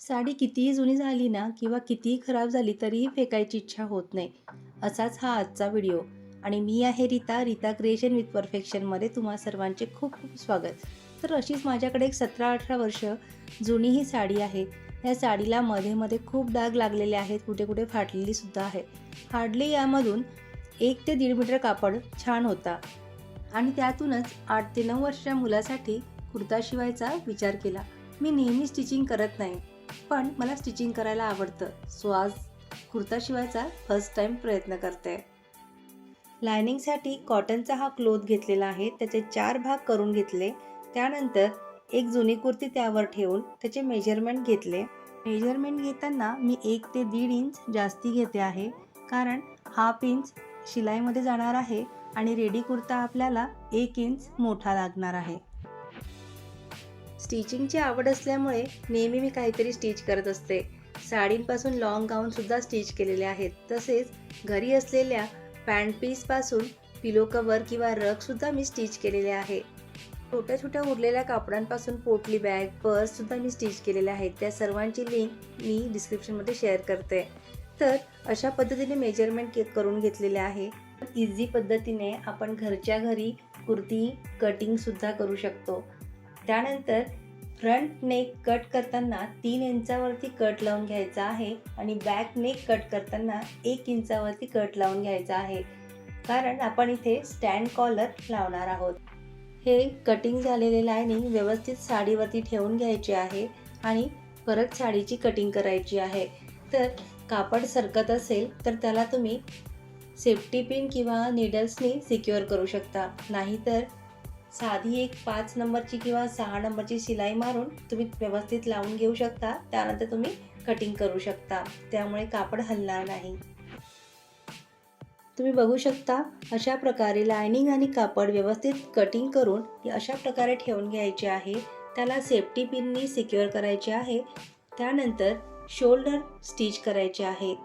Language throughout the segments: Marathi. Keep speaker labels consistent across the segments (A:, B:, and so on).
A: साडी कितीही जुनी झाली ना किंवा कितीही खराब झाली तरीही फेकायची इच्छा होत नाही. असाच हा आजचा व्हिडिओ. आणि मी आहे रीता रीता क्रिएशन विथ परफेक्शनमध्ये तुम्हा सर्वांचे खूप खूप स्वागत. तर अशीच माझ्याकडे एक सतरा अठरा वर्ष जुनी ही साडी आहे. या साडीला मध्ये मध्ये खूप डाग लागलेले आहेत कुठे कुठे फाटलेली सुद्धा आहे. हार्डली यामधून एक ते दीड मीटर कापड छान होता. आणि त्यातूनच आठ ते नऊ वर्षाच्या मुलासाठी कुर्ता शिवायचा विचार केला. मी नेहमी स्टिचिंग करत नाही. पण मला स्टिचिंग करायला आवडतं. सो आज कुर्ता शिवायचा फर्स्ट टाईम प्रयत्न करते. लायनिंगसाठी कॉटनचा हा क्लोथ घेतलेला आहे. त्याचे चार भाग करून घेतले. त्यानंतर एक जुनी कुर्ती त्यावर ठेवून त्याचे मेजरमेंट घेतले. मेजरमेंट घेताना मी एक ते दीड इंच जास्ती घेते आहे. कारण हाफ इंच शिलाईमध्ये जाणार आहे आणि रेडी कुर्ता आपल्याला एक इंच मोठा लागणार आहे. स्टिचिंगची आवड असल्यामुळे नेहमी मी काहीतरी स्टिच करत असते. साडींपासून लॉंग गाऊनसुद्धा स्टिच केलेले आहेत. तसेच घरी असलेल्या पॅन्ट पीसपासून पिलो कवर किंवा रगसुद्धा मी स्टिच केलेले आहे. छोट्या छोट्या उरलेल्या कापडांपासून पोटली बॅग पर्ससुद्धा मी स्टिच केलेल्या आहेत. त्या सर्वांची लिंक मी डिस्क्रिप्शनमध्ये शेअर करते. तर अशा पद्धतीने मेजरमेंट के करून घेतलेले आहे. इझी पद्धतीने आपण घरच्या घरी कुर्ती कटिंगसुद्धा करू शकतो. त्यानंतर फ्रंट नेक कट करताना तीन इंचावरती कट लावून घ्यायचा आहे आणि बॅक नेक कट करताना एक इंचावरती कट लावून घ्यायचा आहे. कारण आपण इथे स्टँड कॉलर लावणार आहोत. हे कटिंग झालेले लायनिंग व्यवस्थित साडीवरती ठेवून घ्यायचे आहे आणि परत साडीची कटिंग करायची आहे. तर कापड सरकत असेल तर त्याला तुम्ही सेफ्टी पिन किंवा निडल्सनी सिक्युअर करू शकता. नाहीतर साधी एक पाच नंबरची किंवा सहा नंबरची शिलाई मारून तुम्ही व्यवस्थित लावून घेऊ शकता. त्यानंतर तुम्ही कटिंग करू शकता. त्यामुळे कापड हलणार नाही. तुम्ही बघू शकता अशा प्रकारे लायनिंग आणि कापड व्यवस्थित कटिंग करून अशा प्रकारे ठेवून घ्यायचे आहे. त्याला सेफ्टी पिननी सिक्युअर करायचे आहे. त्यानंतर शोल्डर स्टिच करायचे आहे.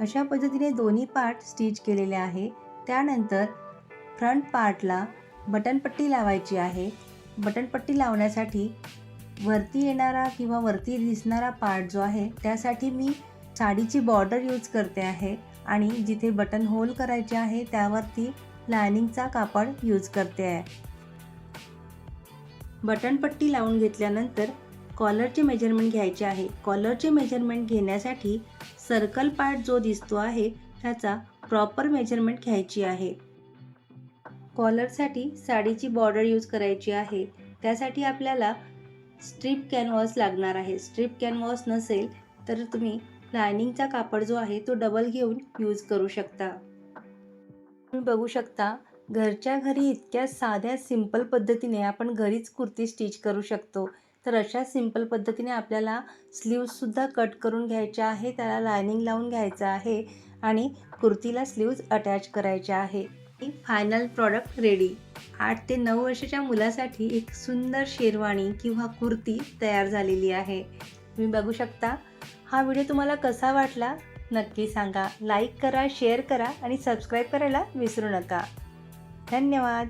A: अशा पद्धतीने दोन्ही पार्ट स्टिच केलेले आहे. त्यानंतर फ्रंट पार्टला बटनपट्टी लावायची आहे. बटनपट्टी लावण्यासाठी वरती येणारा किंवा वरती दिसणारा पार्ट जो आहे त्यासाठी मी साडीची बॉर्डर यूज करते आहे आणि जिथे बटन होल करायचे आहे त्यावरती लायनिंगचा कापड यूज करते आहे. बटनपट्टी लावून घेतल्यानंतर कॉलरचे मेजरमेंट घ्यायचे आहे. कॉलरचे मेजरमेंट घेण्यासाठी सर्कल पार्ट जो दिसतो आहे त्याचा प्रॉपर मेजरमेंट घ्यायची आहे. कॉलरसाठी साडीची बॉर्डर यूज करायची आहे. त्यासाठी आपल्याला स्ट्रीप कॅनव्हास लागणार आहे. स्ट्रीप कॅनव्हास नसेल तर तुम्ही लायनिंगचा कापड जो आहे तो डबल घेऊन यूज करू शकता. तुम्ही बघू शकता घरच्या घरी इतक्या साध्या सिंपल पद्धतीने आपण घरीच कुर्ती स्टिच करू शकतो. तर अशा सिंपल पद्धतीने आपल्याला स्लीव्जसुद्धा कट करून घ्यायच्या आहे त्याला लायनिंग लावून घ्यायचं आहे आणि कुर्तीला स्लीव्ज अटॅच करायचे आहे. फायनल प्रॉडक्ट रेडी आठ ते नऊ वर्षाच्या मुलासाठी एक सुंदर शेरवाणी किंवा कुर्ती तयार झालेली आहे. तुम्ही बघू शकता. हा व्हिडिओ तुम्हाला कसा वाटला? नक्की सांगा. लाईक करा शेअर करा आणि सबस्क्राईब करायला विसरू नका. धन्यवाद.